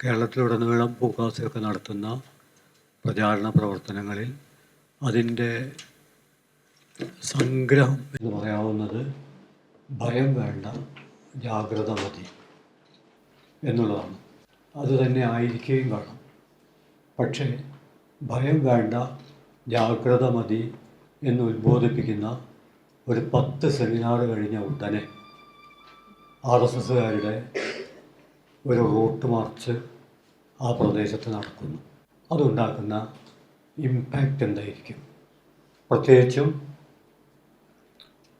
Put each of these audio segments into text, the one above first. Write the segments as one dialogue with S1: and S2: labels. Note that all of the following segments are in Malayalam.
S1: കേരളത്തിലുടനീളം പൂക്കാസയൊക്കെ നടത്തുന്ന പ്രചാരണ പ്രവർത്തനങ്ങളിൽ അതിന്റെ സംഗ്രഹം എന്ന് പറയാവുന്നത് ഭയം വേണ്ട ജാഗ്രത മതി എന്നുള്ളതാണ്. അത് തന്നെ ആയിരിക്കുകയും വേണം. പക്ഷേ ഭയം വേണ്ട ജാഗ്രത മതി എന്ന് ഉദ്ബോധിപ്പിക്കുന്ന ഒരു പത്ത് സെമിനാർ കഴിഞ്ഞ ഉടനെ ആർ എസ് എസ്സുകാരുടെ ഒരു റൂട്ട് മാർച്ച് ആ പ്രദേശത്ത് നടക്കുന്നു. അതുണ്ടാക്കുന്ന ഇമ്പാക്റ്റ് എന്തായിരിക്കും? പ്രത്യേകിച്ചും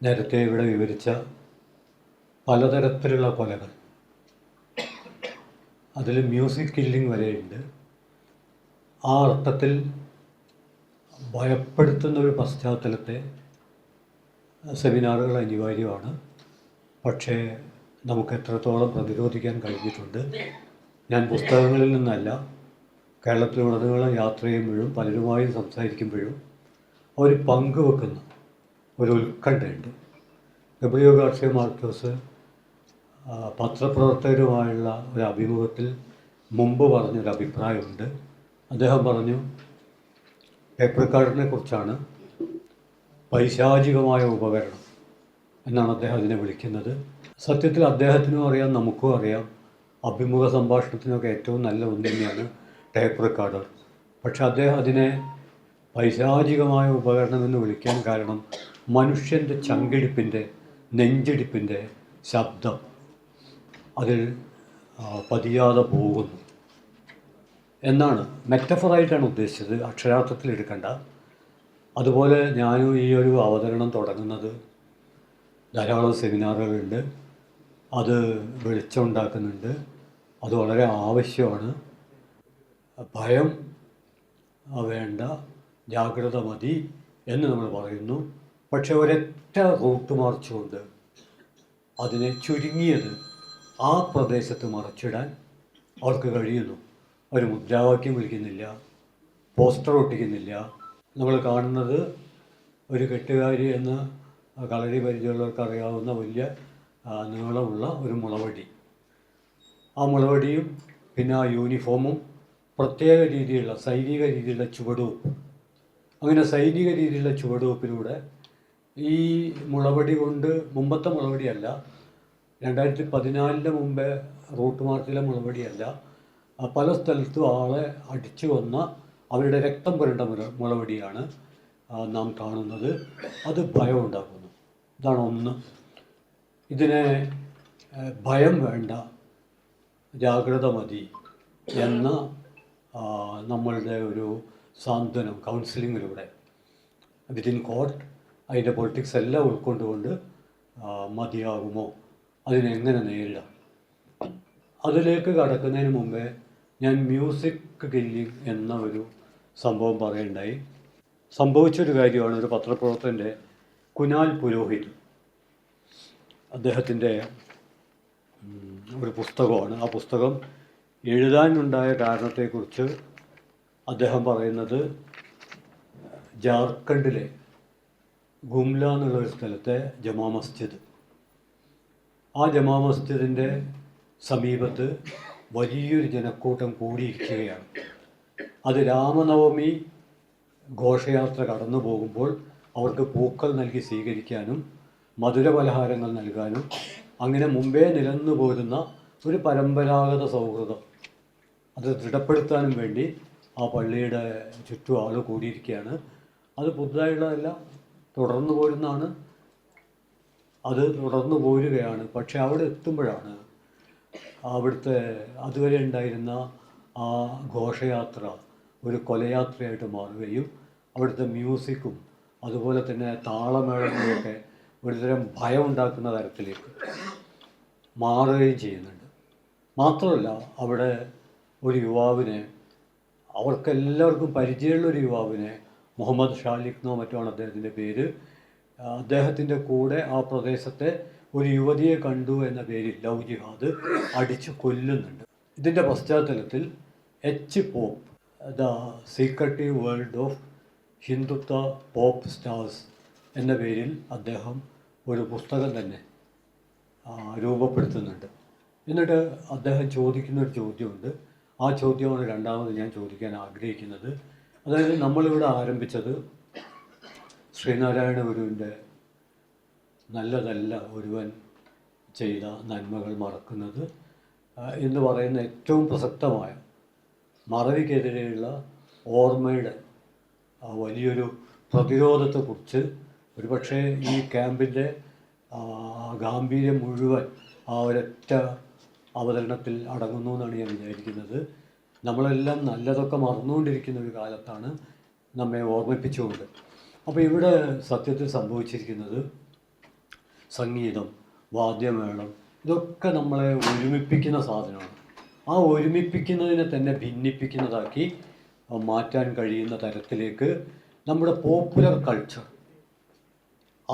S1: നേരത്തെ ഇവിടെ വിവരിച്ച പലതരത്തിലുള്ള കൊലകൾ. അതിൽ മ്യൂസിക് കില്ലിംഗ് വരെയുണ്ട് ആ അർത്ഥത്തിൽ ഭയപ്പെടുത്തുന്ന ഒരു പശ്ചാത്തലത്തെ സെമിനാറുകൾ അനിവാര്യമാണ്. പക്ഷേ നമുക്ക് എത്രത്തോളം പ്രതിരോധിക്കാൻ കഴിഞ്ഞിട്ടുണ്ട്. ഞാൻ പുസ്തകങ്ങളിൽ നിന്നല്ല കേരളത്തിലുടനീളം യാത്ര ചെയ്യുമ്പോഴും പലരുമായും സംസാരിക്കുമ്പോഴും അവർ പങ്കുവെക്കുന്ന ഒരു ഉത്കണ്ഠയുണ്ട്. ഗബ്രിയോ ഗാർസിയ മാർക്കോസ് പത്രപ്രവർത്തകരുമായുള്ള ഒരു അഭിമുഖത്തിൽ മുമ്പ് പറഞ്ഞൊരു അഭിപ്രായമുണ്ട്. അദ്ദേഹം പറഞ്ഞു പേപ്പർ കാർഡിനെ കുറിച്ചാണ് പൈശാചികമായ ഉപകരണം എന്നാണ് അദ്ദേഹം അതിനെ വിളിക്കുന്നത്. സത്യത്തിൽ അദ്ദേഹത്തിനും അറിയാം നമുക്കും അറിയാം. അഭിമുഖ സംഭാഷണത്തിനൊക്കെ ഏറ്റവും നല്ല ഒന്ന് തന്നെയാണ് ടേപ്പ് റെക്കോർഡർ പക്ഷെ അദ്ദേഹം അതിനെ പൈശാചികമായ ഉപകരണം എന്ന് വിളിക്കാൻ കാരണം മനുഷ്യന്റെ ചങ്കിടിപ്പിന്റെ നെഞ്ചിടിപ്പിന്റെ ശബ്ദം അതിൽ പതിയാതെ പോകുന്നു. എന്നാണ് മെറ്റഫറായിട്ടാണ് ഉദ്ദേശിച്ചത്. അക്ഷരാർത്ഥത്തിൽ എടുക്കേണ്ട. അതുപോലെ ഞാനും ഈ ഒരു അവതരണം തുടങ്ങുന്നത് ധാരാളം സെമിനാറുകളുണ്ട്. അത് വെളിച്ചമുണ്ടാക്കുന്നുണ്ട് അത് വളരെ ആവശ്യമാണ്. ഭയം വേണ്ട ജാഗ്രത മതി എന്ന് നമ്മൾ പറയുന്നു. പക്ഷെ ഒരൊറ്റ റൂട്ട് മറിച്ചുകൊണ്ട് കൊണ്ട് അതിനെ ചുരുങ്ങിയത് ആ പ്രദേശത്ത് മറച്ചിടാൻ അവർക്ക് കഴിയുന്നു. ഒരു മുദ്രാവാക്യം വിളിക്കുന്നില്ല പോസ്റ്റർ ഒട്ടിക്കുന്നില്ല. നമ്മൾ കാണുന്നത് ഒരു കെട്ടുകാരി എന്ന് കളരി പരിചയമുള്ളവർക്ക് അറിയാവുന്ന വലിയ നീളമുള്ള ഒരു മുളവടി. ആ മുളവടിയും പിന്നെ ആ യൂണിഫോമും പ്രത്യേക രീതിയിലുള്ള സൈനിക രീതിയിലുള്ള ചുവടുവെപ്പ്. അങ്ങനെ സൈനിക രീതിയിലുള്ള ചുവടുവെപ്പിലൂടെ ഈ മുളവടി കൊണ്ട് മുമ്പത്തെ മുളവടിയല്ല രണ്ടായിരത്തി പതിനാലിന് മുമ്പേ റൂട്ട് മാർച്ചിലെ മുളവടിയല്ല പല സ്ഥലത്തും ആളെ അടിച്ചു കൊന്ന അവരുടെ രക്തം പുരണ്ട മുല മുളവടിയാണ് നാം കാണുന്നത്. അത് ഭയം ഉണ്ടാക്കുന്നു ഇതാണ് ഒന്ന്. ഇതിനെ ഭയം വേണ്ട ജാഗ്രത മതി എന്ന നമ്മളുടെ ഒരു സാന്ത്വനം കൗൺസിലിങ്ങിലൂടെ. വിതിൻ കോർട്ട് അതിന്റെ പൊളിറ്റിക്സ് എല്ലാം ഉൾക്കൊണ്ടുകൊണ്ട് മതിയാകുമോ? അതിനെങ്ങനെ നേരിടാം? അതിലേക്ക് കടക്കുന്നതിന് മുമ്പേ ഞാൻ മ്യൂസിക് കില്ലിംഗ് എന്ന ഒരു സംഭവം പറയുണ്ടായി സംഭവിച്ചൊരു കാര്യമാണ് ഒരു പത്രപ്രവർത്തകന്റെ കുനാൽ പുരോഹിത് അദ്ദേഹത്തിന്റെ ഒരു പുസ്തകമാണ്. ആ പുസ്തകം എഴുതാനുണ്ടായ കാരണത്തെക്കുറിച്ച് അദ്ദേഹം പറയുന്നത് ജാർഖണ്ഡിലെ ഗുംല എന്നുള്ള ഒരു സ്ഥലത്തെ ജമാ മസ്ജിദ്. ആ ജമാ മസ്ജിദിന്റെ സമീപത്ത് വലിയൊരു ജനക്കൂട്ടം കൂടിയിരിക്കുകയാണ്. അത് രാമനവമി ഘോഷയാത്ര കടന്നു പോകുമ്പോൾ അവർക്ക് പൂക്കൾ നൽകി സ്വീകരിക്കാനും മധുരപലഹാരങ്ങൾ നൽകാനും അങ്ങനെ മുമ്പേ നിലന്നു പോരുന്ന ഒരു പരമ്പരാഗത സൗഹൃദം. അത് ദൃഢപ്പെടുത്താനും വേണ്ടി ആ പള്ളിയുടെ ചുറ്റും ആൾ കൂടിയിരിക്കുകയാണ്. അത് പുതുതായുള്ളതല്ല തുടർന്നു പോരുന്നതാണ്. അത് തുടർന്നു പോരുകയാണ്. പക്ഷെ അവിടെ എത്തുമ്പോഴാണ് അവിടുത്തെ അതുവരെ ഉണ്ടായിരുന്ന ആ ഘോഷയാത്ര ഒരു കൊലയാത്രയായിട്ട് മാറുകയും അവിടുത്തെ മ്യൂസിക്കും അതുപോലെ തന്നെ താളമേളങ്ങളുമൊക്കെ ഒരുതരം ഭയം ഉണ്ടാക്കുന്ന തരത്തിലേക്ക് മാറുകയും ചെയ്യുന്നുണ്ട്. മാത്രമല്ല അവിടെ ഒരു യുവാവിനെ അവർക്കെല്ലാവർക്കും പരിചയമുള്ള ഒരു യുവാവിനെ മുഹമ്മദ് ഷാലിഖ്നോ മറ്റുമാണ് അദ്ദേഹത്തിന്റെ പേര്. അദ്ദേഹത്തിന്റെ കൂടെ ആ പ്രദേശത്തെ ഒരു യുവതിയെ കണ്ടു എന്ന പേരിൽ ലവ് ജിഹാദ് അടിച്ചു കൊല്ലുന്നുണ്ട്. ഇതിന്റെ പശ്ചാത്തലത്തിൽ H pop the secretive world of Hindutva pop stars എന്ന പേരിൽ അദ്ദേഹം ഒരു പുസ്തകം തന്നെ രൂപപ്പെടുത്തുന്നുണ്ട്. എന്നിട്ട് അദ്ദേഹം ചോദിക്കുന്ന ഒരു ചോദ്യമുണ്ട്. ആ ചോദ്യമാണ് രണ്ടാമത് ഞാൻ ചോദിക്കാൻ ആഗ്രഹിക്കുന്നത്. അതായത് നമ്മളിവിടെ ആരംഭിച്ചത് ശ്രീനാരായണ ഗുരുവിന്റെ നല്ലതല്ല ഒരുവൻ ചെയ്ത നന്മകൾ മറക്കുന്നത് എന്ന് പറയുന്ന ഏറ്റവും പ്രസക്തമായ മറവിക്കെതിരെയുള്ള ഓർമ്മയുടെ വലിയൊരു പ്രതിരോധത്തെക്കുറിച്ച് ഒരുപക്ഷെ ഈ ക്യാമ്പിന്റെ ഗാംഭീര്യം മുഴുവൻ ആ ഒരൊറ്റ അവതരണത്തിൽ അടങ്ങുന്നു എന്നാണ് ഞാൻ വിചാരിക്കുന്നത്. നമ്മളെല്ലാം നല്ലതൊക്കെ മറന്നുകൊണ്ടിരിക്കുന്ന ഒരു കാലത്താണ് നമ്മെ ഓർമ്മിപ്പിച്ചുകൊണ്ട്. അപ്പോൾ ഇവിടെ സത്യത്തിൽ സംഭവിച്ചിരിക്കുന്നത് സംഗീതം വാദ്യമേളം ഇതൊക്കെ നമ്മളെ ഒരുമിപ്പിക്കുന്ന സാധനമാണ്. ആ ഒരുമിപ്പിക്കുന്നതിനെ തന്നെ ഭിന്നിപ്പിക്കുന്നതാക്കി മാറ്റാൻ കഴിയുന്ന തരത്തിലേക്ക് നമ്മുടെ പോപ്പുലർ കൾച്ചർ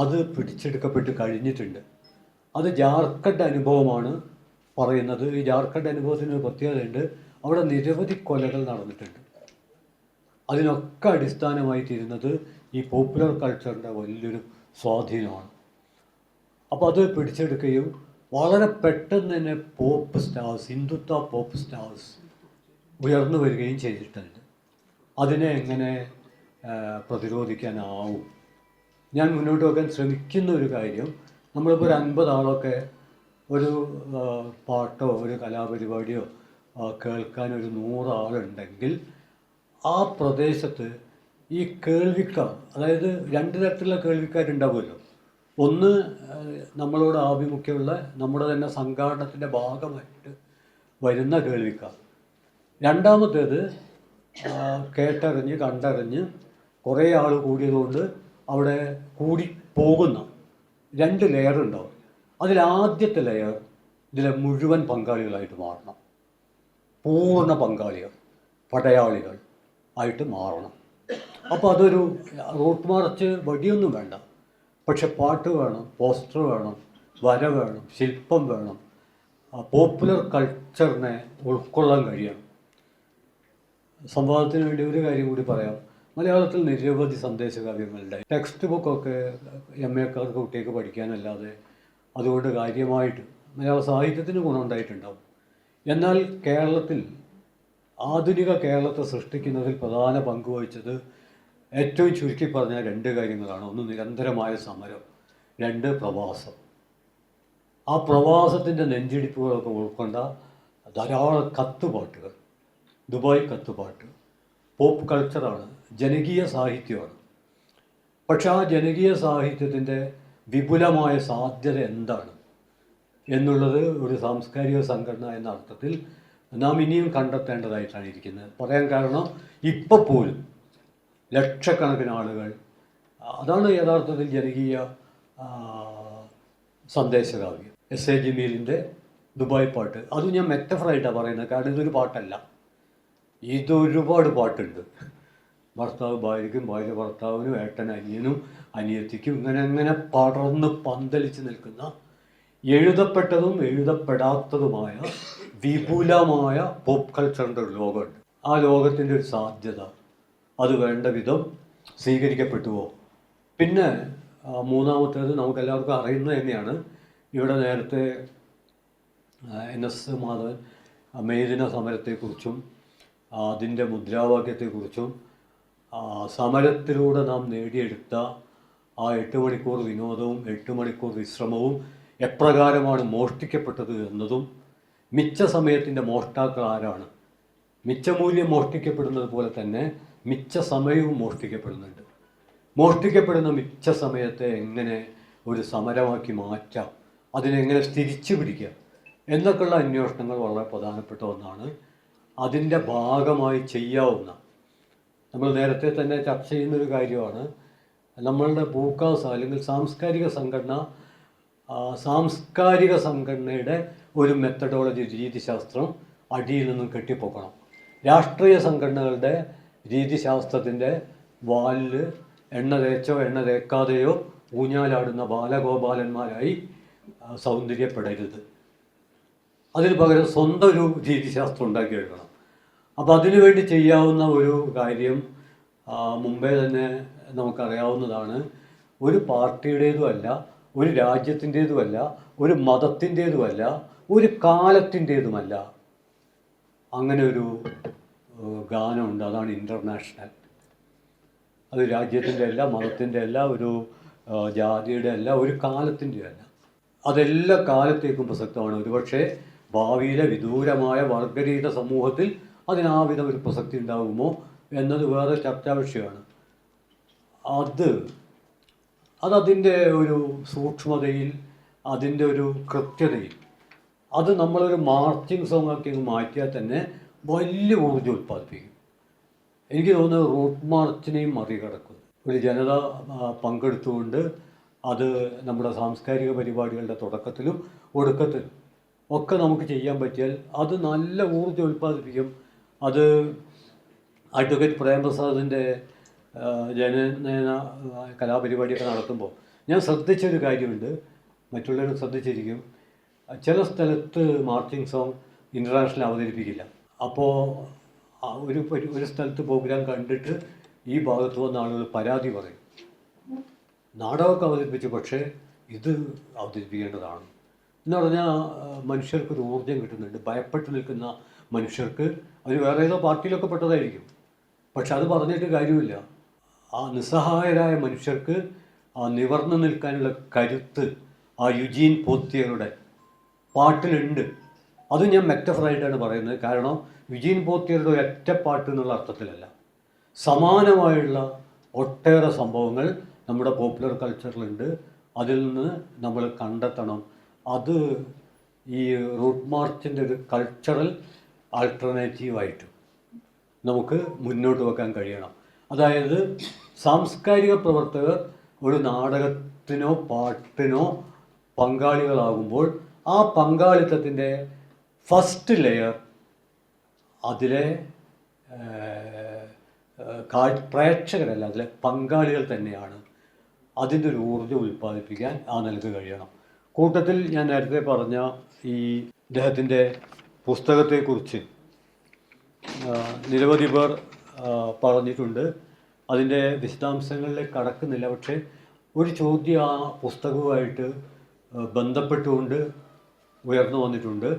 S1: അത് പിടിച്ചെടുക്കപ്പെട്ട് കഴിഞ്ഞിട്ടുണ്ട്. അത് ജാർഖണ്ഡ് അനുഭവമാണ് പറയുന്നത്. ഈ ജാർഖണ്ഡ് അനുഭവത്തിന് ഒരു പ്രത്യേകതയുണ്ട്. അവിടെ നിരവധി കൊലകൾ നടന്നിട്ടുണ്ട്. അതിനൊക്കെ അടിസ്ഥാനമായി തീരുന്നത് ഈ പോപ്പുലർ കൾച്ചറിന്റെ വലിയൊരു സ്വാധീനമാണ്. അപ്പോൾ അത് പിടിച്ചെടുക്കുകയും വളരെ പെട്ടെന്ന് തന്നെ pop stars Hindutva pop stars ഉയർന്നു വരികയും ചെയ്തിട്ടുണ്ട്. അതിനെ എങ്ങനെ പ്രതിരോധിക്കാനാവും? ഞാൻ മുന്നോട്ട് വെക്കാൻ ശ്രമിക്കുന്ന ഒരു കാര്യം നമ്മളിപ്പോൾ ഒരു അൻപത് ആളൊക്കെ ഒരു പാട്ടോ ഒരു കലാപരിപാടിയോ കേൾക്കാൻ ഒരു നൂറാളുണ്ടെങ്കിൽ ആ പ്രദേശത്ത് ഈ കേൾവിക്കാർ അതായത് രണ്ട് തരത്തിലുള്ള കേൾവിക്കാരുണ്ടാവുമല്ലോ. ഒന്ന് നമ്മളോട് ആഭിമുഖ്യമുള്ള നമ്മുടെ തന്നെ സംഘാടനത്തിന്റെ ഭാഗമായിട്ട് വരുന്ന കേൾവിക്കാർ രണ്ടാമത്തേത് കേട്ടറിഞ്ഞ് കണ്ടറിഞ്ഞ് കുറേ ആൾ കൂടിയതുകൊണ്ട് അവിടെ കൂടി പോകുന്ന രണ്ട് ലെയർ ഉണ്ടാവും. അതിലാദ്യത്തെ ലെയർ ഇതിലെ മുഴുവൻ പങ്കാളികളായിട്ട് മാറണം. പൂർണ പങ്കാളികൾ പടയാളികൾ ആയിട്ട് മാറണം. അപ്പോൾ അതൊരു റൂട്ട് മാർച്ച് വടിയൊന്നും വേണ്ട. പക്ഷെ പാട്ട് വേണം പോസ്റ്റർ വേണം വര വേണം ശില്പം വേണം. പോപ്പുലർ കൾച്ചറിനെ ഉൾക്കൊള്ളാൻ കഴിയണം. സംവാദത്തിന് വേണ്ടി ഒരു കാര്യം കൂടി പറയാം. മലയാളത്തിൽ നിരവധി സന്ദേശകാവ്യങ്ങളുണ്ട്. ടെക്സ്റ്റ് ബുക്കൊക്കെ എം എക്കാർക്ക് കുട്ടിയൊക്കെ പഠിക്കാനല്ലാതെ അതുകൊണ്ട് കാര്യമായിട്ട് മലയാള സാഹിത്യത്തിന് ഗുണമുണ്ടായിട്ടുണ്ടാവും. എന്നാൽ കേരളത്തിൽ ആധുനിക കേരളത്തെ സൃഷ്ടിക്കുന്നതിൽ പ്രധാന പങ്ക് വഹിച്ചത് ഏറ്റവും ചുരുക്കി പറഞ്ഞ രണ്ട് കാര്യങ്ങളാണ്. ഒന്ന് നിരന്തരമായ സമരം രണ്ട് പ്രവാസം. ആ പ്രവാസത്തിന്റെ നെഞ്ചിടിപ്പുകളൊക്കെ ഉൾക്കൊണ്ട ധാരാളം കത്തുപാട്ടുകൾ. ദുബായ് കത്തുപാട്ട്. പോപ്പ് കൾച്ചറാണ് ജനകീയ സാഹിത്യമാണ്. പക്ഷെ ആ ജനകീയ സാഹിത്യത്തിന്റെ വിപുലമായ സാധ്യത എന്താണ്? എന്നുള്ളത് ഒരു സാംസ്കാരിക സംഘടന എന്ന അർത്ഥത്തിൽ നാം ഇനിയും കണ്ടെത്തേണ്ടതായിട്ടാണ് ഇരിക്കുന്നത്. പറയാൻ കാരണം ഇപ്പോൾ പോലും ലക്ഷക്കണക്കിന് ആളുകൾ അതാണ് യഥാർത്ഥത്തിൽ ജനകീയ സന്ദേശകാവ്യം. എസ് എ ജമീലിന്റെ ദുബായ് പാട്ട്. അത് ഞാൻ മെറ്റഫറായിട്ടാണ് പറയുന്നത്. കാരണം ഇതൊരു പാട്ടല്ല. ഇതൊരുപാട് പാട്ടുണ്ട്. ഭർത്താവ് ഭാര്യയ്ക്കും ഭാര്യ ഭർത്താവിനും ഏട്ടൻ അനിയനും അനിയത്തിക്കും ഇങ്ങനെ അങ്ങനെ പടർന്ന് പന്തലിച്ച് നിൽക്കുന്ന എഴുതപ്പെട്ടതും എഴുതപ്പെടാത്തതുമായ വിപുലമായ പോപ്പ് കൾച്ചറിന്റെ ഒരു ലോകമുണ്ട്. ആ ലോകത്തിന്റെ ഒരു സാധ്യത അത് വേണ്ട വിധം സ്വീകരിക്കപ്പെട്ടുവോ? പിന്നെ മൂന്നാമത്തേത് നമുക്കെല്ലാവർക്കും അറിയുന്നത് തന്നെയാണ് ഇവിടെ നേരത്തെ എൻ എസ് മാധവൻ മേദിന സമരത്തെക്കുറിച്ചും അതിന്റെ മുദ്രാവാക്യത്തെക്കുറിച്ചും സമരത്തിലൂടെ നാം നേടിയെടുത്ത ആ എട്ട് മണിക്കൂർ വിനോദവും എട്ട് മണിക്കൂർ വിശ്രമവും എപ്രകാരമാണ് മോഷ്ടിക്കപ്പെട്ടത് എന്നതും മിച്ച സമയത്തിന്റെ മോഷ്ടാക്കൾ ആരാണ്? മിച്ചമൂല്യം മോഷ്ടിക്കപ്പെടുന്നത് പോലെ തന്നെ മിച്ച സമയവും മോഷ്ടിക്കപ്പെടുന്നുണ്ട്. മോഷ്ടിക്കപ്പെടുന്ന മിച്ച സമയത്തെ എങ്ങനെ ഒരു സമരമാക്കി മാറ്റാം? അതിനെങ്ങനെ തിരിച്ചു പിടിക്കാം? എന്നൊക്കെയുള്ള അന്വേഷണങ്ങൾ വളരെ പ്രധാനപ്പെട്ട ഒന്നാണ്. അതിന്റെ ഭാഗമായി ചെയ്യാവുന്ന നമ്മൾ നേരത്തെ തന്നെ ചർച്ച ചെയ്യുന്നൊരു കാര്യമാണ്. നമ്മളുടെ ബൂക്കാസ് അല്ലെങ്കിൽ സാംസ്കാരിക സംഘടന സാംസ്കാരിക സംഘടനയുടെ ഒരു മെത്തഡോളജി രീതിശാസ്ത്രം അടിയിൽ നിന്നും കെട്ടിപ്പോക്കണം. രാഷ്ട്രീയ സംഘടനകളുടെ രീതിശാസ്ത്രത്തിന്റെ വാലിൽ എണ്ണ തേച്ചോ എണ്ണ തേക്കാതെയോ ഊഞ്ഞാലാടുന്ന ബാലഗോപാലന്മാരായി സൗന്ദര്യപ്പെടരുത്. അതിന് പകരം സ്വന്തം ഒരു രീതിശാസ്ത്രം ഉണ്ടാക്കിയെടുക്കണം. അപ്പോൾ അതിനുവേണ്ടി ചെയ്യാവുന്ന ഒരു കാര്യം മുമ്പേ തന്നെ നമുക്കറിയാവുന്നതാണ്. ഒരു പാർട്ടിയുടേതുമല്ല ഒരു രാജ്യത്തിന്റേതുമല്ല ഒരു മതത്തിന്റേതുമല്ല ഒരു കാലത്തിന്റേതുമല്ല. അങ്ങനെ ഒരു ഗാനമുണ്ട്. അതാണ് ഇന്റർനാഷണൽ അത് രാജ്യത്തിന്റെ അല്ല മതത്തിന്റെ അല്ല ഒരു ജാതിയുടെ അല്ല ഒരു കാലത്തിന്റെ അല്ല. അതെല്ലാ കാലത്തേക്കും പ്രസക്തമാണ്. ഒരുപക്ഷെ ഭാവിയിലെ വിദൂരമായ വർഗരീത സമൂഹത്തിൽ അതിനാവിധം ഒരു പ്രസക്തി ഉണ്ടാകുമോ എന്നത് വേറെ ചർച്ചാ വിഷയമാണ്. അത് അതതിന്റെ ഒരു സൂക്ഷ്മതയിൽ അതിന്റെ ഒരു കൃത്യതയിൽ അത് നമ്മളൊരു മാർച്ചിങ് സോങ് ആക്കി മാറ്റിയാൽ തന്നെ വലിയ ഊർജം ഉൽപ്പാദിപ്പിക്കും എനിക്ക് തോന്നുന്നത് റൂട്ട് മാർച്ചിനെയും മറികടക്കും ഒരു ജനത പങ്കെടുത്തുകൊണ്ട് അത് നമ്മുടെ സാംസ്കാരിക പരിപാടികളുടെ തുടക്കത്തിലും ഒടുക്കത്തിലും ഒക്കെ നമുക്ക് ചെയ്യാൻ പറ്റിയാൽ അത് നല്ല ഊർജം ഉൽപ്പാദിപ്പിക്കും അത് അഡ്വക്കേറ്റ് പ്രേമപ്രസാദിന്റെ ജനനയന കലാപരിപാടിയൊക്കെ നടത്തുമ്പോൾ ഞാൻ ശ്രദ്ധിച്ചൊരു കാര്യമുണ്ട്. മറ്റുള്ളവർ ശ്രദ്ധിച്ചിരിക്കും. ചില സ്ഥലത്ത് മാർച്ചിങ് സോങ് ഇന്റർനാഷണൽ അവതരിപ്പിക്കില്ല. അപ്പോൾ ഒരു ഒരു സ്ഥലത്ത് പ്രോഗ്രാം കണ്ടിട്ട് ഈ ഭാഗത്ത് വന്ന ആളുകൾ പരാതി പറയും. നാടകമൊക്കെ അവതരിപ്പിച്ചു പക്ഷേ ഇത് അവതരിപ്പിക്കേണ്ടതാണ്. എന്ന് പറഞ്ഞാൽ മനുഷ്യർക്കൊരു ഊർജം കിട്ടുന്നുണ്ട്. ഭയപ്പെട്ട് നിൽക്കുന്ന മനുഷ്യർക്ക് അവർ വേറെ ഏതോ പാർട്ടിയിലൊക്കെ പെട്ടതായിരിക്കും. പക്ഷെ അത് പറഞ്ഞിട്ട് കാര്യമില്ല. ആ നിസ്സഹായരായ മനുഷ്യർക്ക് ആ നിവർന്നു നിൽക്കാനുള്ള കരുത്ത് ആ യുജീൻ പോത്തിയറുടെ പാട്ടിലുണ്ട്. അത് ഞാൻ മെറ്റഫറായിട്ടാണ് പറയുന്നത്. കാരണം യുജീൻ പോത്തിയറുടെ ഒറ്റ പാട്ട് എന്നുള്ള അർത്ഥത്തിലല്ല. സമാനമായുള്ള ഒട്ടേറെ സംഭവങ്ങൾ നമ്മുടെ പോപ്പുലർ കൾച്ചറിലുണ്ട്. അതിൽ നിന്ന് നമ്മൾ കണ്ടെത്തണം. അത് ഈ റൂട്ട് മാർച്ചിന്റെ ഒരു കൾച്ചറൽ ആൾട്ടർനേറ്റീവായിട്ട് നമുക്ക് മുന്നോട്ട് വെക്കാൻ കഴിയണം. അതായത് സാംസ്കാരിക പ്രവർത്തകർ ഒരു നാടകത്തിനോ പാട്ടിനോ പങ്കാളികളാകുമ്പോൾ ആ പങ്കാളിത്തത്തിന്റെ ഫസ്റ്റ് ലെയർ അതിലെ പ്രേക്ഷകരല്ല അതിലെ പങ്കാളികൾ തന്നെയാണ് അതിന്റെ ഒരു ഊർജം ഉൽപ്പാദിപ്പിക്കാൻ ആ നിലയ്ക്ക് കഴിയണം. കൂട്ടത്തിൽ ഞാൻ നേരത്തെ പറഞ്ഞ ഈ ഇദ്ദേഹത്തിന്റെ പുസ്തകത്തെക്കുറിച്ച് നിരവധി പേർ പറഞ്ഞിട്ടുണ്ട്. അതിന്റെ വിശദാംശങ്ങളിലേക്ക് കടക്കുന്നില്ല. പക്ഷേ ഒരു ചോദ്യം ആ പുസ്തകവുമായിട്ട് ബന്ധപ്പെട്ടുകൊണ്ട് ഉയർന്നു വന്നിട്ടുണ്ട്.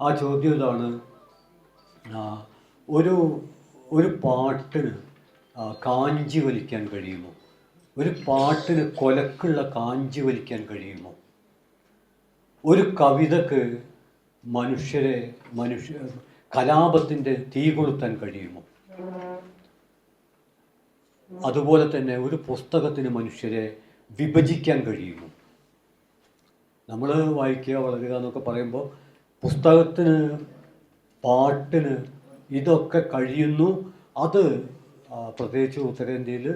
S1: ആ ചോദ്യം ഇതാണ്. ഒരു ഒരു പാട്ടിന് കാഞ്ചി വലിക്കാൻ കഴിയുമോ? ഒരു പാട്ടിന് കൊലക്കുള്ള കാഞ്ചി വലിക്കാൻ കഴിയുമോ? ഒരു കവിതക്ക് മനുഷ്യരെ മനുഷ്യ കലാപത്തിന്റെ തീ കൊളുത്താൻ കഴിയുമോ? അതുപോലെ തന്നെ ഒരു പുസ്തകത്തിന് മനുഷ്യരെ വിഭജിക്കാൻ കഴിയുമോ? നമ്മൾ വായിക്കുക വളരുക എന്നൊക്കെ പറയുമ്പോൾ പുസ്തകത്തിന് പാട്ടിന് ഇതൊക്കെ കഴിയുന്നു. അത് പ്രത്യേകിച്ച് ഉത്തരേന്ത്യയിൽ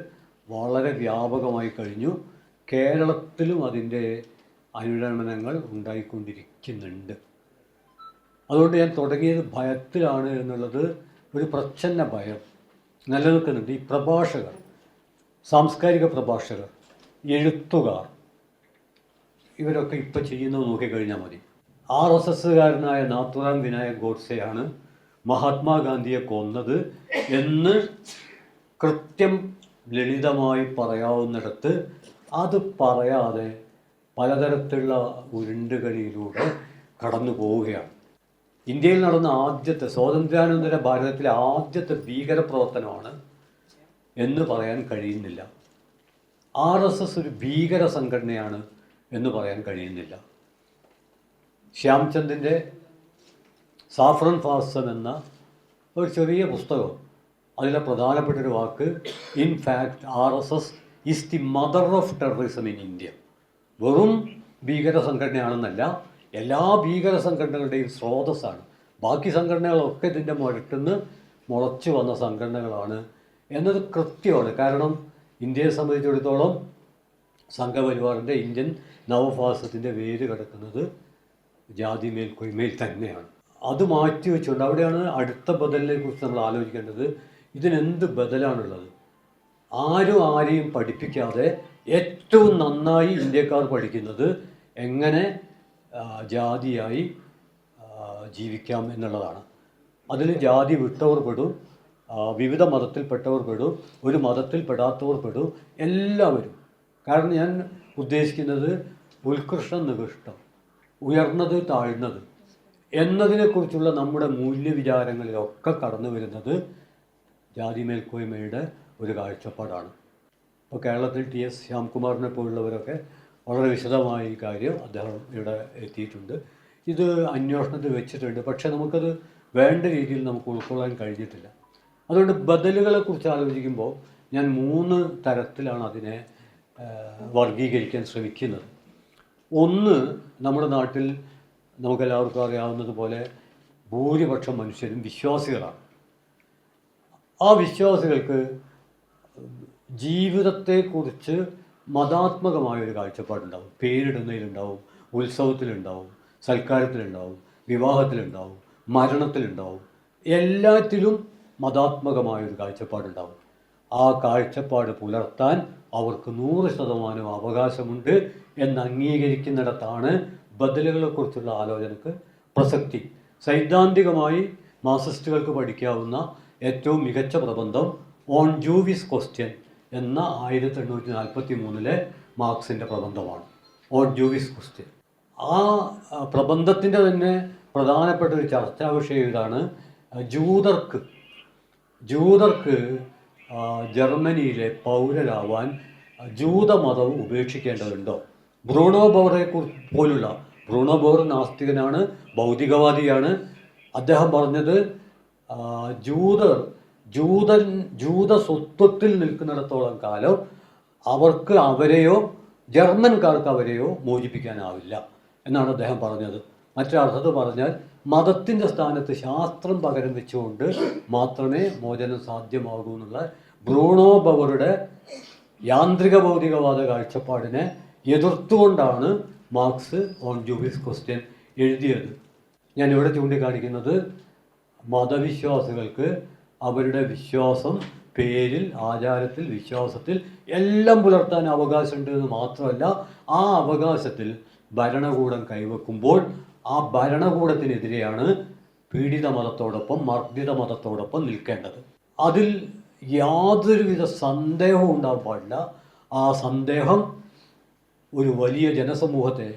S1: വളരെ വ്യാപകമായി കഴിഞ്ഞു. കേരളത്തിലും അതിന്റെ അനുരണനങ്ങൾ ഉണ്ടായിക്കൊണ്ടിരിക്കുന്നുണ്ട്. അതുകൊണ്ട് ഞാൻ തുടങ്ങിയത് ഭയത്തിലാണ് എന്നുള്ളത് ഒരു പ്രച്ഛന്ന ഭയം. നിലനിൽക്കുന്നുണ്ട്. ഈ പ്രഭാഷകർ സാംസ്കാരിക പ്രഭാഷകർ എഴുത്തുകാർ ഇവരൊക്കെ ഇപ്പം ചെയ്യുന്നത് നോക്കിക്കഴിഞ്ഞാൽ മതി. ആർ എസ് എസ്സുകാരനായ നാത്തുറാം വിനായക് ഗോഡ്സെയാണ് മഹാത്മാഗാന്ധിയെ കൊന്നത് എന്ന് കൃത്യം ലളിതമായി പറയാവുന്നിടത്ത് അത് പറയാതെ പലതരത്തിലുള്ള ഉരുണ്ടുകളിയിലൂടെ കടന്നു പോവുകയാണ് ഇന്ത്യയിൽ നടന്ന ആദ്യത്തെ സ്വാതന്ത്ര്യാനന്തര ഭാരതത്തിലെ ആദ്യത്തെ ഭീകര പ്രവർത്തനമാണ് എന്ന് പറയാൻ കഴിയുന്നില്ല. ആർ എസ് എസ് ഒരു ഭീകര സംഘടനയാണ് എന്ന് പറയാൻ കഴിയുന്നില്ല. ശ്യാംചന്ദിന്റെ സാഫ്രൻ ഫാസം എന്ന ഒരു ചെറിയ പുസ്തകം അതിലെ പ്രധാനപ്പെട്ട ഒരു വാക്ക് in fact R S S is the mother of terrorism in India വെറും ഭീകര സംഘടനയാണെന്നല്ല എല്ലാ ഭീകര സംഘടനകളുടെയും സ്രോതസ്സാണ്. ബാക്കി സംഘടനകളൊക്കെ ഇതിന്റെ മുരട്ടുന്ന് മുളച്ചു വന്ന സംഘടനകളാണ് എന്നത് കൃത്യമാണ്. കാരണം ഇന്ത്യയെ സംബന്ധിച്ചിടത്തോളം സംഘപരിവാറിന്റെ ഇന്ത്യൻ നവഭാസത്തിന്റെ വേര് കിടക്കുന്നത് ജാതി മേൽക്കൊയ്മയിൽ തന്നെയാണ്. അത് മാറ്റി വെച്ചുകൊണ്ട് അവിടെയാണ് അടുത്ത ബദലിനെ കുറിച്ച് നമ്മൾ ആലോചിക്കേണ്ടത്. ഇതിനെന്ത് ബദലാണുള്ളത്? ആരും ആരെയും പഠിപ്പിക്കാതെ ഏറ്റവും നന്നായി ഇന്ത്യക്കാർ പഠിക്കുന്നത് എങ്ങനെ ജാതിയായി ജീവിക്കാം എന്നുള്ളതാണ്. അതിൽ ജാതി വിട്ടവർ പെടും വിവിധ മതത്തിൽപ്പെട്ടവർ പെടും ഒരു മതത്തിൽ പെടാത്തവർ പെടും എല്ലാവരും കാരണം ഞാൻ ഉദ്ദേശിക്കുന്നത് ഉത്കൃഷ്ടം നികൃഷ്ടം ഉയർന്നത് താഴ്ന്നത് എന്നതിനെക്കുറിച്ചുള്ള നമ്മുടെ മൂല്യവിചാരങ്ങളിലൊക്കെ കടന്നു വരുന്നത് ജാതി മേൽക്കോയ്മയുടെ ഒരു കാഴ്ചപ്പാടാണ്. ഇപ്പോൾ കേരളത്തിൽ ടി എസ് ശ്യാംകുമാറിനെ പോലുള്ളവരൊക്കെ വളരെ വിശദമായ ഈ കാര്യം അദ്ദേഹം ഇവിടെ എത്തിയിട്ടുണ്ട്. ഇത് അന്വേഷണത്തിൽ വെച്ചിട്ടുണ്ട്. പക്ഷേ നമുക്കത് വേണ്ട രീതിയിൽ നമുക്ക് ഉൾക്കൊള്ളാൻ കഴിഞ്ഞിട്ടില്ല. അതുകൊണ്ട് ബദലുകളെ കുറിച്ച് ആലോചിക്കുമ്പോൾ ഞാൻ മൂന്ന് തരത്തിലാണ് അതിനെ വർഗീകരിക്കാൻ ശ്രമിക്കുന്നത്. ഒന്ന് നമ്മുടെ നാട്ടിൽ നമുക്കെല്ലാവർക്കും അറിയാവുന്നതുപോലെ ഭൂരിപക്ഷം മനുഷ്യരും വിശ്വാസികളാണ്. ആ വിശ്വാസികൾക്ക് ജീവിതത്തെക്കുറിച്ച് മതാത്മകമായ ഒരു കാഴ്ചപ്പാടുണ്ടാവും. പേരിടുന്നതിലുണ്ടാവും ഉത്സവത്തിലുണ്ടാവും സൽക്കാരത്തിലുണ്ടാവും വിവാഹത്തിലുണ്ടാവും മരണത്തിലുണ്ടാവും. എല്ലാത്തിലും മതാത്മകമായ ഒരു കാഴ്ചപ്പാടുണ്ടാവും. ആ കാഴ്ചപ്പാട് പുലർത്താൻ അവർക്ക് നൂറ് ശതമാനം അവകാശമുണ്ട് എന്ന് അംഗീകരിക്കുന്നിടത്താണ് ബദലുകളെക്കുറിച്ചുള്ള ആലോചനക്ക് പ്രസക്തി. സൈദ്ധാന്തികമായി മാർസിസ്റ്റുകൾക്ക് പഠിക്കാവുന്ന ഏറ്റവും മികച്ച പ്രബന്ധം ഓൺ ജൂവിസ് ക്വസ്റ്റ്യൻ. എന്ന ആയിരത്തി എണ്ണൂറ്റി നാൽപ്പത്തി മൂന്നിലെ മാർക്സിന്റെ പ്രബന്ധമാണ് ഓൺ ജൂവിസ് ക്വസ്റ്റ്യൻ ആ പ്രബന്ധത്തിന്റെ തന്നെ പ്രധാനപ്പെട്ട ഒരു ചർച്ചാ വിഷയം ഇതാണ് ജൂതർക്ക് ജൂതർക്ക് ജർമ്മനിയിലെ പൗരരാവാൻ ജൂതമതം ഉപേക്ഷിക്കേണ്ടതുണ്ടോ? ബ്രൂണോ ബോറെ പോലുള്ള ബ്രൂണോ ബോർ നാസ്തികനാണ് ഭൗതികവാദിയാണ്. അദ്ദേഹം പറഞ്ഞത് ജൂതർ ജൂതൻ ജൂത സ്വത്വത്തിൽ നിൽക്കുന്നിടത്തോളം കാലം അവർക്ക് അവരെയോ ജർമ്മൻകാർക്ക് അവരെയോ മോചിപ്പിക്കാനാവില്ല എന്നാണ് അദ്ദേഹം പറഞ്ഞത്. മറ്റൊരർത്ഥത്തിൽ പറഞ്ഞാൽ മതത്തിന്റെ സ്ഥാനത്ത് ശാസ്ത്രം പകരം വെച്ചുകൊണ്ട് മാത്രമേ മോചനം സാധ്യമാകൂ എന്നുള്ള ബ്രൂണോ ബവറുടെ യാന്ത്രിക ഭൗതികവാദ കാഴ്ചപ്പാടിനെ എതിർത്തുകൊണ്ടാണ് മാർക്സ് ഓൺ ജൂബിസ് ക്വസ്റ്റ്യൻ എഴുതിയത്. ഞാൻ ഇവിടെ ചൂണ്ടിക്കാണിക്കുന്നത് മതവിശ്വാസികൾക്ക് അവരുടെ വിശ്വാസം പേരിൽ ആചാരത്തിൽ വിശ്വാസത്തിൽ എല്ലാം പുലർത്താൻ അവകാശമുണ്ട് എന്ന് മാത്രമല്ല ആ അവകാശത്തിൽ ഭരണകൂടം കൈവെക്കുമ്പോൾ ആ ഭരണകൂടത്തിനെതിരെയാണ് പീഡിത മതത്തോടൊപ്പം മർദ്ദിത മതത്തോടൊപ്പം നിൽക്കേണ്ടത്. അതിൽ യാതൊരുവിധ സന്ദേഹവും ഉണ്ടാകാൻ പാടില്ല. ആ സന്ദേഹം ഒരു വലിയ ജനസമൂഹത്തെ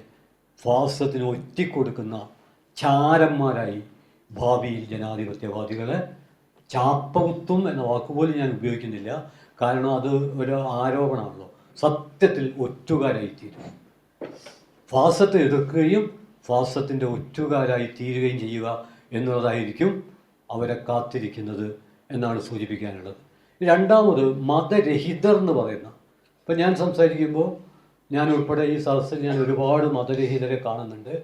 S1: ഫാസത്തിന് ഒറ്റിക്കൊടുക്കുന്ന ചാരന്മാരായി ഭാവിയിൽ ജനാധിപത്യവാദികളെ ചാപ്പകുത്തും എന്ന വാക്കുപോലും ഞാൻ ഉപയോഗിക്കുന്നില്ല. കാരണം അത് ഒരു ആരോപണമാണല്ലോ. സത്യത്തിൽ ഒറ്റുകാരായി തീരും ഫാസത്തെ എതിർക്കുകയും ഫാസത്തിന്റെ ഒറ്റുകാരായി തീരുകയും ചെയ്യുക എന്നുള്ളതായിരിക്കും അവരെ കാത്തിരിക്കുന്നത് എന്നാണ് സൂചിപ്പിക്കാനുള്ളത്. രണ്ടാമത് മതരഹിതർ എന്ന് പറയുന്ന. ഇപ്പം ഞാൻ സംസാരിക്കുമ്പോൾ ഞാൻ ഉൾപ്പെടെ ഈ സദസ്സിൽ ഞാൻ ഒരുപാട് മതരഹിതരെ കാണുന്നുണ്ട്.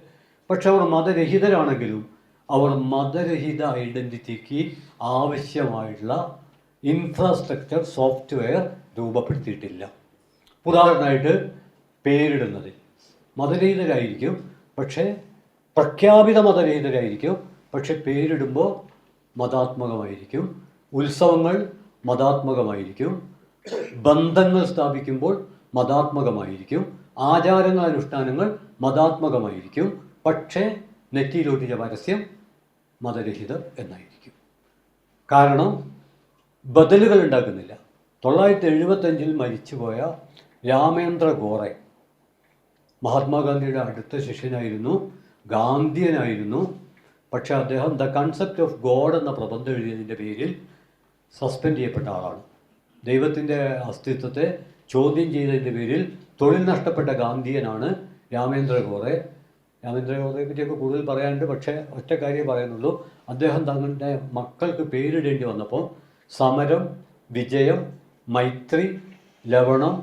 S1: പക്ഷെ അവർ മതരഹിതരാണെങ്കിലും അവർ മതരഹിത ഐഡന്റിറ്റിക്ക് ആവശ്യമായിട്ടുള്ള ഇൻഫ്രാസ്ട്രക്ചർ സോഫ്റ്റ്വെയർ രൂപപ്പെടുത്തിയിട്ടില്ല. ഉദാഹരണമായിട്ട് പേരിടുന്നത്. മതരഹിതരായിരിക്കും പക്ഷേ പ്രഖ്യാപിത മതരഹിതരായിരിക്കും പക്ഷെ പേരിടുമ്പോൾ മതാത്മകമായിരിക്കും. ഉത്സവങ്ങൾ മതാത്മകമായിരിക്കും. ബന്ധങ്ങൾ സ്ഥാപിക്കുമ്പോൾ മതാത്മകമായിരിക്കും. ആചാരങ്ങൾ അനുഷ്ഠാനങ്ങൾ മതാത്മകമായിരിക്കും. പക്ഷേ നെറ്റിയിലൊട്ടിച്ച പരസ്യം മതരഹിതർ എന്നായിരിക്കും. കാരണം ബദലുകൾ ഉണ്ടാക്കുന്നില്ല. തൊള്ളായിരത്തി എഴുപത്തഞ്ചിൽ മരിച്ചുപോയ രാമേന്ദ്ര ഗോറെ മഹാത്മാഗാന്ധിയുടെ അടുത്ത ശിഷ്യനായിരുന്നു ഗാന്ധിയനായിരുന്നു. പക്ഷേ അദ്ദേഹം ദ കൺസെപ്റ്റ് ഓഫ് ഗോഡ് എന്ന പ്രബന്ധം എഴുതിയതിന്റെ പേരിൽ സസ്പെൻഡ് ചെയ്യപ്പെട്ട ആളാണ്. ദൈവത്തിന്റെ അസ്തിത്വത്തെ ചോദ്യം ചെയ്തതിന്റെ പേരിൽ തൊഴിൽ നഷ്ടപ്പെട്ട ഗാന്ധിയനാണ് രാമേന്ദ്ര ഗോറെ. രാമേന്ദ്ര ഗോറയെ പറ്റിയൊക്കെ കൂടുതൽ പറയാനുണ്ട്. പക്ഷേ ഒറ്റ കാര്യം പറയുന്നുള്ളൂ. അദ്ദേഹം തങ്ങളുടെ മക്കൾക്ക് പേരിടേണ്ടി വന്നപ്പോൾ സമരം വിജയം മൈത്രി ലവണം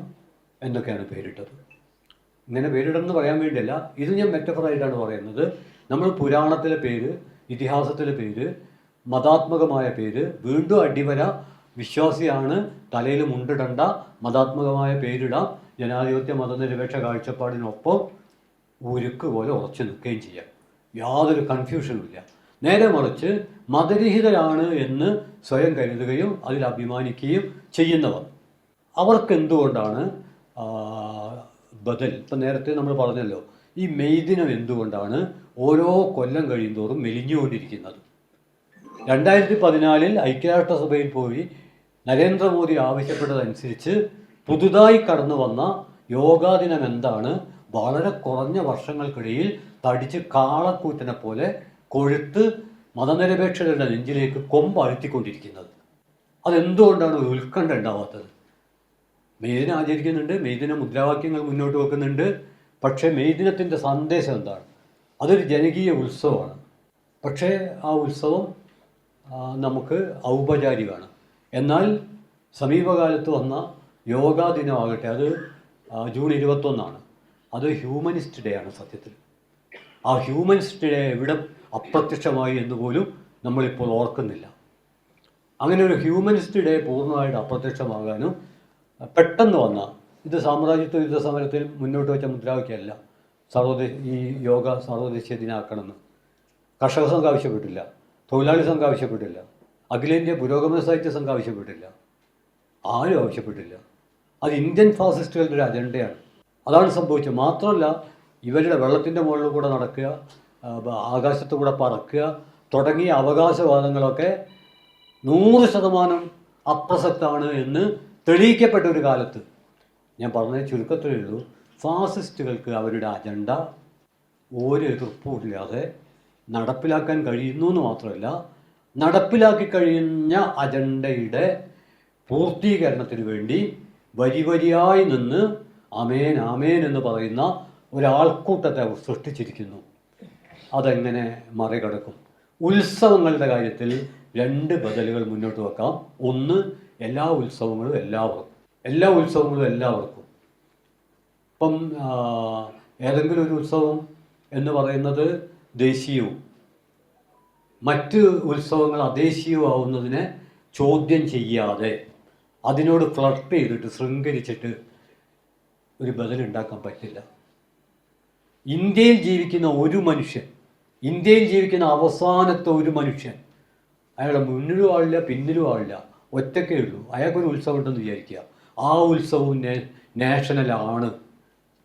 S1: എന്നൊക്കെയാണ് പേരിട്ടത്. ഇങ്ങനെ പേരിടുമെന്ന് പറയാൻ വേണ്ടിയല്ല ഇത് ഞാൻ മെറ്റഫറായിട്ടാണ് പറയുന്നത്. നമ്മൾ പുരാണത്തിലെ പേര് ഇതിഹാസത്തിലെ പേര് മതാത്മകമായ പേര് വീണ്ടും അടിവര വിശ്വാസിയാണ് തലയിൽ മുണ്ടിടണ്ട മതാത്മകമായ പേരിടാം ജനാധിപത്യ മതനിരപേക്ഷ കാഴ്ചപ്പാടിനൊപ്പം ഉരുക്ക് പോലെ ഉറച്ചു നിൽക്കുകയും ചെയ്യാം. യാതൊരു കൺഫ്യൂഷനും ഇല്ല. നേരെ മറിച്ച് മതരഹിതരാണ് എന്ന് സ്വയം കരുതുകയും അതിൽ അഭിമാനിക്കുകയും ചെയ്യുന്നവർ. അവർക്ക് എന്തുകൊണ്ടാണ് ആ, ബദൽ? ഇപ്പം നേരത്തെ നമ്മൾ പറഞ്ഞല്ലോ ഈ മെയ്ദിനം എന്തുകൊണ്ടാണ് ഓരോ കൊല്ലം കഴിയുന്തോറും മെലിഞ്ഞുകൊണ്ടിരിക്കുന്നത്? രണ്ടായിരത്തി പതിനാലിൽ ഐക്യരാഷ്ട്രസഭയിൽ പോയി നരേന്ദ്രമോദി ആവശ്യപ്പെട്ടതനുസരിച്ച് പുതുതായി കടന്നു വന്ന യോഗാ ദിനം എന്താണ്? വളരെ കുറഞ്ഞ വർഷങ്ങൾക്കിടയിൽ തടിച്ച് കാളക്കൂറ്റനെ പോലെ കൊഴുത്ത് മതനിരപേക്ഷതയുടെ നെഞ്ചിലേക്ക് കൊമ്പ് അഴുത്തിക്കൊണ്ടിരിക്കുന്നത്. അതെന്തുകൊണ്ടാണ് ഉത്കണ്ഠ ഉണ്ടാവാത്തത്? മെയ്ദിനം ആചരിക്കുന്നുണ്ട് മെയ്ദിന മുദ്രാവാക്യങ്ങൾ മുന്നോട്ട് വെക്കുന്നുണ്ട്. പക്ഷേ മെയ്ദിനത്തിന്റെ സന്ദേശം എന്താണ്? അതൊരു ജനകീയ ഉത്സവമാണ്. പക്ഷേ ആ ഉത്സവം നമുക്ക് ഔപചാരികമാണ്. എന്നാൽ സമീപകാലത്ത് വന്ന യോഗാ ദിനമാകട്ടെ അത് ജൂൺ ഇരുപത്തൊന്നാണ്. അത് ഹ്യൂമനിസ്റ്റ് ഡേ ആണ് സത്യത്തിൽ. ആ ഹ്യൂമനിസ്റ്റ് ഡേ എവിടെ അപ്രത്യക്ഷമായി എന്ന് പോലും നമ്മളിപ്പോൾ ഓർക്കുന്നില്ല. അങ്ങനെ ഒരു ഹ്യൂമനിസ്റ്റ് ഡേ പൂർണമായിട്ട് അപ്രത്യക്ഷമാകാനും പെട്ടെന്ന് വന്ന ഇത് സാമ്രാജ്യത്വ യുദ്ധ സമരത്തിൽ മുന്നോട്ട് വെച്ച മുദ്രാവാക്യമല്ല സർവദേശ ഈ യോഗ സർവദേശീയ ദിനാക്കണമെന്ന്. കർഷക സംഘം ആവശ്യപ്പെട്ടില്ല തൊഴിലാളി സംഘം ആവശ്യപ്പെട്ടില്ല അഖിലേന്ത്യാ പുരോഗമന സാഹിത്യ സംഘം ആവശ്യപ്പെട്ടില്ല ആരും ആവശ്യപ്പെട്ടില്ല. അത് ഇന്ത്യൻ ഫാസിസ്റ്റുകളുടെ ഒരു അജണ്ടയാണ് അതാണ് സംഭവിച്ചത്. മാത്രമല്ല ഇവരുടെ വെള്ളത്തിന്റെ മുകളിൽ കൂടെ നടക്കുക ആകാശത്തു കൂടെ പറക്കുക തുടങ്ങിയ അവകാശവാദങ്ങളൊക്കെ നൂറ് ശതമാനം അപ്രസക്തമാണ് എന്ന് തെളിയിക്കപ്പെട്ട ഒരു കാലത്ത്. ഞാൻ പറഞ്ഞ ചുരുക്കത്തിലേ ഉള്ളൂ. ഫാസിസ്റ്റുകൾക്ക് അവരുടെ അജണ്ട ഒരു എതിർപ്പുമില്ലാതെ നടപ്പിലാക്കാൻ കഴിയുന്നു എന്ന് മാത്രമല്ല നടപ്പിലാക്കി കഴിഞ്ഞ അജണ്ടയുടെ പൂർത്തീകരണത്തിന് വേണ്ടി വരി വരിയായി നിന്ന് അമേൻ അമേൻ എന്ന് പറയുന്ന ഒരാൾക്കൂട്ടത്തെ അവർ സൃഷ്ടിച്ചിരിക്കുന്നു. അതെങ്ങനെ മറികടക്കും? ഉത്സവങ്ങളുടെ കാര്യത്തിൽ രണ്ട് ബദലുകൾ മുന്നോട്ട് വെക്കാം. ഒന്ന് എല്ലാ ഉത്സവങ്ങളും എല്ലാവർക്കും. എല്ലാ ഉത്സവങ്ങളും എല്ലാവർക്കും. ഇപ്പം ഏതെങ്കിലും ഒരു ഉത്സവം എന്ന് പറയുന്നത് ദേശീയവും. മറ്റ് ഉത്സവങ്ങൾ അദേശീയമാവുന്നതിനെ ചോദ്യം ചെയ്യാതെ അതിനോട് ഫ്ലർട്ട് ചെയ്തിട്ട് ശൃംഖരിച്ചിട്ട് ഒരു ബദലുണ്ടാക്കാൻ പറ്റില്ല. ഇന്ത്യയിൽ ജീവിക്കുന്ന ഒരു മനുഷ്യൻ ഇന്ത്യയിൽ ജീവിക്കുന്ന അവസാനത്തെ ഒരു മനുഷ്യൻ അയാളെ മുന്നിലും ആളില്ല പിന്നിലും ആളില്ല. ഒറ്റക്കേ ഉള്ളൂ. അയാൾക്കൊരു ഉത്സവം ഉണ്ടെന്ന് വിചാരിക്കുക. ആ ഉത്സവം നേ- നാഷണലാണ്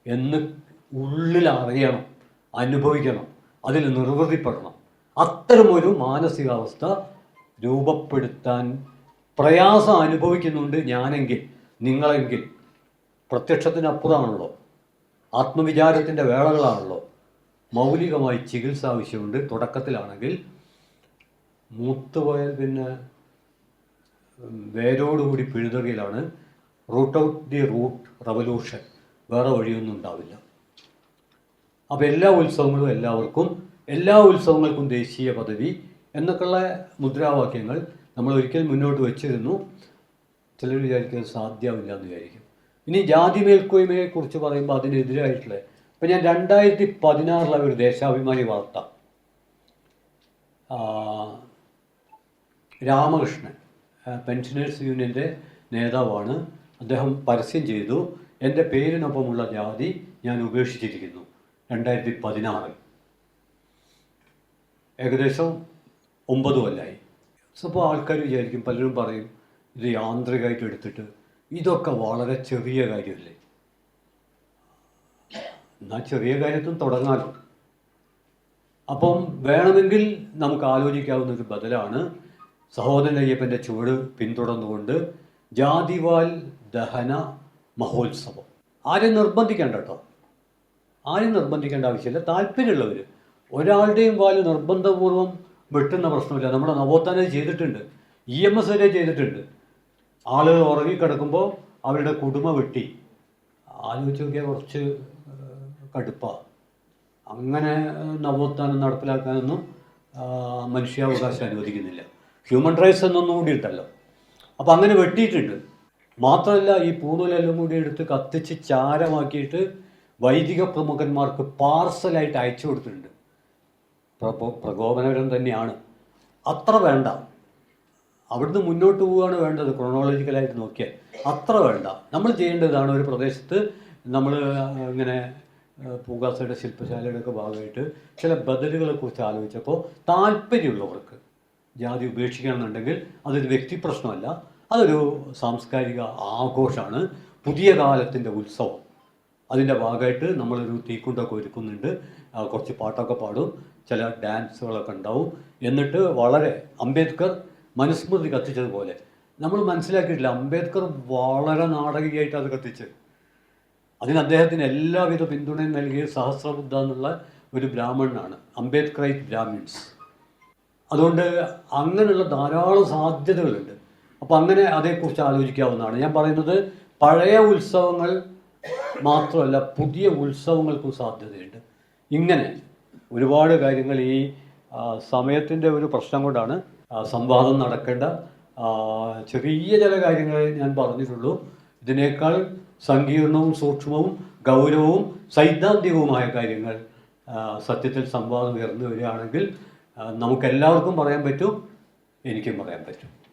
S1: എന്ന് ഉള്ളിൽ അറിയണം അനുഭവിക്കണം അതിൽ നിർവൃതിപ്പെടണം അത്തരമൊരു മാനസികാവസ്ഥ രൂപപ്പെടുത്താൻ പ്രയാസം അനുഭവിക്കുന്നുണ്ട് ഞാനെങ്കിൽ നിങ്ങളെങ്കിൽ. പ്രത്യക്ഷത്തിനപ്പുറമാണല്ലോ. ആത്മവിചാരത്തിന്റെ വേളകളാണല്ലോ. മൗലികമായി ചികിത്സ ആവശ്യമുണ്ട്. തുടക്കത്തിലാണെങ്കിൽ മൂത്തുപോയാൽ പിന്നെ വേരോടുകൂടി പിഴുതുകയിലാണ്. Root out the root revolution. വേറെ വഴിയൊന്നും ഉണ്ടാവില്ല. അപ്പോൾ എല്ലാ ഉത്സവങ്ങളും എല്ലാവർക്കും എല്ലാ ഉത്സവങ്ങൾക്കും ദേശീയ പദവി എന്നൊക്കെയുള്ള മുദ്രാവാക്യങ്ങൾ നമ്മൾ ഒരിക്കൽ മുന്നോട്ട് വെച്ചിരുന്നു. ചിലർ വിചാരിക്കുന്നത് സാധ്യമില്ല എന്ന് വിചാരിക്കും. ഇനി ജാതി മേൽക്കോയ്മയെ കുറിച്ച് പറയുമ്പോൾ അതിനെതിരായിട്ടുള്ള ഇപ്പം ഞാൻ രണ്ടായിരത്തി പതിനാറിലെ ഒരു ദേശാഭിമാനി വാർത്ത. രാമകൃഷ്ണൻ പെൻഷനേഴ്സ് യൂണിയന്റെ നേതാവാണ്. അദ്ദേഹം പരസ്യം ചെയ്തു. എന്റെ പേരിനൊപ്പമുള്ള ജാതി ഞാൻ ഉപേക്ഷിച്ചിരിക്കുന്നു രണ്ടായിരത്തി പതിനാറ് ഏകദേശം ഒമ്പത് കൊല്ലായി. അപ്പോൾ ആൾക്കാർ വിചാരിക്കും പലരും പറയും ഇത് യാന്ത്രികമായിട്ട് എടുത്തിട്ട് ഇതൊക്കെ വളരെ ചെറിയ കാര്യമല്ലേ? എന്നാൽ ചെറിയ കാര്യത്തിൽ തുടങ്ങാലോ? അപ്പം വേണമെങ്കിൽ നമുക്ക് ആലോചിക്കാവുന്ന ഒരു ബദലാണ് സഹോദരൻ അയ്യപ്പന്റെ ചുവട് പിന്തുടർന്നുകൊണ്ട് ജാതിവാൽ ദഹന മഹോത്സവം. ആരെയും നിർബന്ധിക്കേണ്ട കേട്ടോ. ആരും നിർബന്ധിക്കേണ്ട ആവശ്യമില്ല. താല്പര്യമുള്ളവർ ഒരാളുടെയും വാൽ നിർബന്ധപൂർവം വെട്ടുന്ന പ്രശ്നമില്ല. നമ്മുടെ നവോത്ഥാനം ചെയ്തിട്ടുണ്ട്. ഇ എം എസ് വരെ ചെയ്തിട്ടുണ്ട്. ആളുകൾ ഉറങ്ങിക്കിടക്കുമ്പോൾ അവരുടെ കുടുമ വെട്ടി. ആലോചിച്ച് നോക്കിയാൽ കുറച്ച് കടുപ്പാണ് അങ്ങനെ നവോത്ഥാനം നടപ്പിലാക്കാനൊന്നും മനുഷ്യാവകാശം അനുവദിക്കുന്നില്ല. ഹ്യൂമൻ റൈറ്റ്സ് എന്നൊന്നും കൂടി ഉണ്ടല്ലോ അപ്പോൾ അങ്ങനെ വെട്ടിയിട്ടുണ്ട്. മാത്രമല്ല ഈ പൂണൂലെല്ലാം കൂടി എടുത്ത് കത്തിച്ച് ചാരമാക്കിയിട്ട് വൈദിക പ്രമുഖന്മാർക്ക് പാർസലായിട്ട് അയച്ചു കൊടുത്തിട്ടുണ്ട്. പ്രകോപനകരം തന്നെയാണ്. അത്ര വേണ്ട. അവിടുന്ന് മുന്നോട്ട് പോവുകയാണ് വേണ്ടത്. ക്രോണോളജിക്കലായിട്ട് നോക്കിയാൽ അത്ര വേണ്ട. നമ്മൾ ചെയ്യേണ്ടതാണ് ഒരു പ്രദേശത്ത് നമ്മൾ ഇങ്ങനെ പൂങ്കാസയുടെ ശില്പശാലയുടെ ഒക്കെ ഭാഗമായിട്ട് ചില ബദലുകളെ കുറിച്ച് ആലോചിച്ചപ്പോൾ താല്പര്യമുള്ളവർക്ക് ജാതി ഉപേക്ഷിക്കണമെന്നുണ്ടെങ്കിൽ അതൊരു വ്യക്തി പ്രശ്നമല്ല അതൊരു സാംസ്കാരിക ആഘോഷമാണ്. പുതിയ കാലത്തിന്റെ ഉത്സവം. അതിന്റെ ഭാഗമായിട്ട് നമ്മളൊരു തീക്കുണ്ടൊക്കെ ഒരുക്കുന്നുണ്ട്. കുറച്ച് പാട്ടൊക്കെ പാടും. ചില ഡാൻസുകളൊക്കെ ഉണ്ടാവും. എന്നിട്ട് വളരെ അംബേദ്കർ മനുസ്മൃതി കത്തിച്ചതുപോലെ. നമ്മൾ മനസ്സിലാക്കിയിട്ടില്ല അംബേദ്കർ വളരെ നാടകീയമായിട്ട് അത് കത്തിച്ച്. അതിന് അദ്ദേഹത്തിന് എല്ലാവിധ പിന്തുണയും നൽകിയ സഹസ്രബുദ്ധ എന്നുള്ള ഒരു ബ്രാഹ്മണനാണ് അംബേദ്കറൈറ്റ് ബ്രാഹ്മിൻസ്. അതുകൊണ്ട് അങ്ങനെയുള്ള ധാരാളം സാധ്യതകളുണ്ട്. അപ്പോൾ അങ്ങനെ അതേക്കുറിച്ച് ആലോചിക്കാവുന്നതാണ്. ഞാൻ പറയുന്നത് പഴയ ഉത്സവങ്ങൾ മാത്രമല്ല പുതിയ ഉത്സവങ്ങൾക്കും സാധ്യതയുണ്ട്. ഇങ്ങനെ ഒരുപാട് കാര്യങ്ങൾ ഈ സമയത്തിന്റെ ഒരു പ്രശ്നം കൊണ്ടാണ് സംവാദം നടക്കേണ്ട ചെറിയ ചില കാര്യങ്ങളെ ഞാൻ പറഞ്ഞിട്ടുള്ളൂ. ഇതിനേക്കാൾ സങ്കീർണവും സൂക്ഷ്മവും ഗൗരവവും സൈദ്ധാന്തികവുമായ കാര്യങ്ങൾ സത്യത്തിൽ സംവാദം ഉയർന്നു വരികയാണെങ്കിൽ നമുക്കെല്ലാവർക്കും പറയാൻ പറ്റും എനിക്കും പറയാൻ പറ്റും.